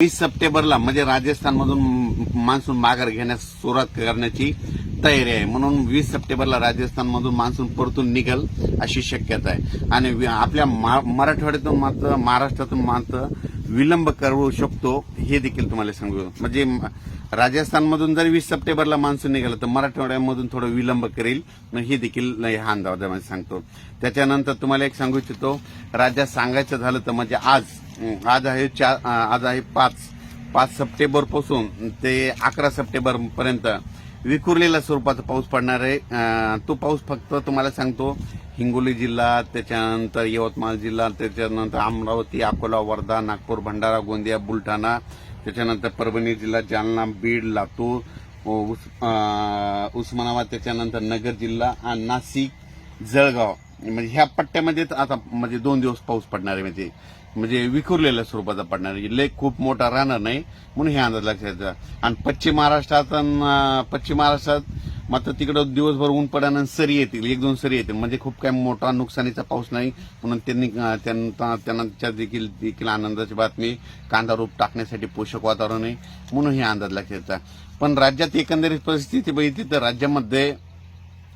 वीस सप्टेंबरला म्हणजे राजस्थानमधून मान्सून माघार घेण्यास सुरुवात करण्याची तयारी आहे. म्हणून वीस सप्टेंबरला राजस्थानमधून मान्सून परतून निघल अशी शक्यता आहे. आणि वि- आपल्या मा- मराठवाड्यातून मात्र महाराष्ट्रातून मात्र विलंब करू शकतो हे देखील तुम्हाला सांगू. म्हणजे राजस्थानमधून जर वीस सप्टेंबरला मान्सून निघालं तर मराठवाड्यामधून थोडं विलंब करेल. मग हे देखील हा अंदाजामध्ये सांगतो. त्याच्यानंतर तुम्हाला एक सांगू इच्छितो राज्यात सांगायचं झालं तर म्हणजे आज आज आहे चार आज आहे पाच पाच सप्टेंबरपासून ते अकरा सप्टेंबर पर्यंत विखुरलेल्या स्वरूपाचा पाऊस पडणार आहे. तो पाऊस फक्त तुम्हाला सांगतो हिंगोली जिल्हा त्याच्यानंतर यवतमाळ जिल्हा त्याच्यानंतर अमरावती अकोला वर्धा नागपूर भंडारा गोंदिया बुलढाणा त्याच्यानंतर परभणी जिल्हा जालना बीड लातूर उस्मानाबाद त्याच्यानंतर नगर जिल्हा आणि नाशिक जळगाव. म्हणजे ह्या पट्ट्यामध्ये तर आता म्हणजे दोन दिवस पाऊस पडणार आहे म्हणजे म्हणजे विखुरलेल्या स्वरूपाचा पडणार आहे. लय खूप मोठा राहणार नाही म्हणून हे अंदाज लक्षात आणि पश्चिम महाराष्ट्रात पश्चिम महाराष्ट्रात मात्र तिकडं दिवसभर ऊन पडल्यानं सरी येतील एक दोन सरी येतील. म्हणजे खूप काही मोठा नुकसानीचा पाऊस नाही म्हणून त्यांनी अं, त्यांना देखील देखील आनंदाची बातमी कांदा रोप टाकण्यासाठी पोषक वातावरण आहे म्हणून हे अंदाज लक्षात येतात पण राज्यात एकंदरीत परिस्थिती बघितली तर राज्यामध्ये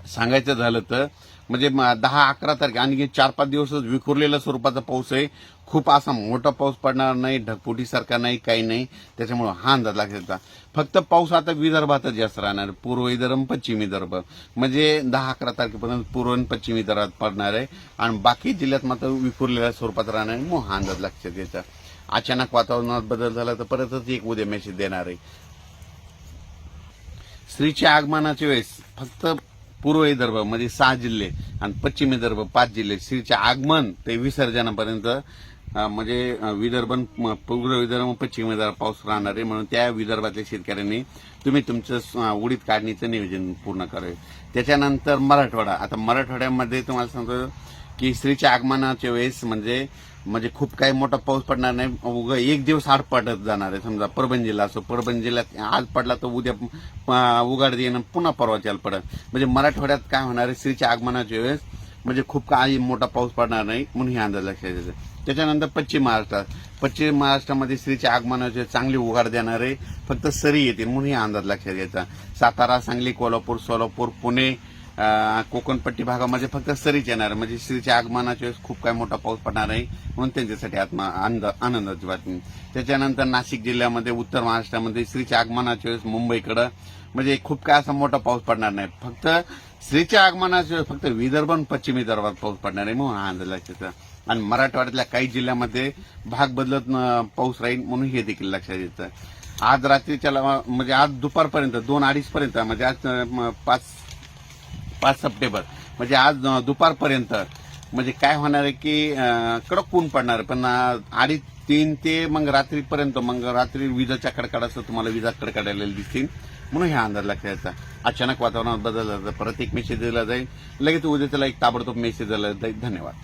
सांगायचं झालं तर म्हणजे म- दहा अकरा तारखे आणखी चार पाच दिवसच विखुरलेल्या स्वरूपाचा पाऊस आहे. खूप असा मोठा पाऊस पडणार नाही ढगफुटीसारखा नाही काही नाही. त्याच्यामुळं हा अंदाज लागत फक्त पाऊस आता विदर्भातच जास्त राहणार. पूर्व विदर्भ पश्चिम विदर्भ. म्हणजे दहा अकरा तारखेपर्यंत पूर्व आणि पश्चिम विदर्भात पडणार आहे. आणि बाकी जिल्ह्यात मात्र विखुरलेल्या स्वरूपात राहणार आहे. मग हा अंदाज लक्षात याचा अचानक वातावरणात बदल झाला तर परतच एक उद्या मेसेज देणार आहे. स्त्रीच्या आगमनाच्या वेळेस फक्त पूर्व विदर्भ म्हणजे सहा जिल्हे आणि पश्चिम विदर्भ पाच जिल्हे. श्रीचे आगमन ते विसर्जनापर्यंत म्हणजे विदर्भ पूर्व विदर्भ पश्चिम विदर्भ पाऊस राहणार आहे. म्हणून त्या विदर्भातल्या शेतकऱ्यांनी तुम्ही तुमचं उडीद काढणीचं नियोजन पूर्ण करावे. त्याच्यानंतर मराठवाडा. आता मराठवाड्यामध्ये तुम्हाला सांगतो की स्त्रीच्या आगमनाच्या वेळेस म्हणजे म्हणजे खूप काही मोठा पाऊस पडणार नाही उग एक दिवस आड पडत जाणार आहे. समजा परभणी जिल्हा असो परभणी जिल्ह्यात आज पडला तर उद्या उघाड येणं पुन्हा परवाच्याला पडत म्हणजे मराठवाड्यात काय होणार आहे स्त्रीच्या आगमनाच्या वेळेस म्हणजे खूप काही मोठा पाऊस पडणार नाही म्हणून हे अंदाज लक्षात येतं. त्याच्यानंतर पश्चिम महाराष्ट्रात पश्चिम महाराष्ट्रामध्ये स्त्रीच्या आगमनाचे वेळेस चांगली उघाड देणारे फक्त सरी येतील म्हणून हे अंदाज लक्षात येतं. सातारा सांगली कोल्हापूर सोलापूर पुणे कोकणपट्टी भागामध्ये फक्त सरीच येणार आहे. म्हणजे श्रीच्या आगमनाच्या वेळेस खूप काही मोठा पाऊस पडणार आहे म्हणून त्यांच्यासाठी आत्मा आनंद आनंदाची बातमी त्याच्यानंतर नाशिक जिल्ह्यामध्ये उत्तर महाराष्ट्रामध्ये श्रीच्या आगमनाच्या वेळेस मुंबईकडं म्हणजे खूप काय असा मोठा पाऊस पडणार नाही फक्त श्रीच्या आगमनाच्या वेळेस फक्त विदर्भ आणि पश्चिम विदर्भात पाऊस पडणार आहे म्हणून हा लक्षात येतं. आणि मराठवाड्यातल्या काही जिल्ह्यामध्ये भाग बदलत पाऊस राहील म्हणून हे देखील लक्षात येतं आज रात्रीच्या म्हणजे आज दुपारपर्यंत दोन अडीच पर्यंत म्हणजे आज पाच पाच सप्टेंबर म्हणजे आज दुपारपर्यंत. म्हणजे काय होणार आहे की कडक ऊन पडणार आहे पण अडीच तीन ते मग रात्रीपर्यंत मग रात्री विजाच्या कडकडाचं तुम्हाला विजा कडकडायला दिसतील. म्हणून ह्या अंदाज लक्षात अचानक वातावरणात बदल झाला परत एक मेसेज दिला जाईल. लगेच उद्या त्याला एक ताबडतोब मेसेज दिला जाईल. धन्यवाद.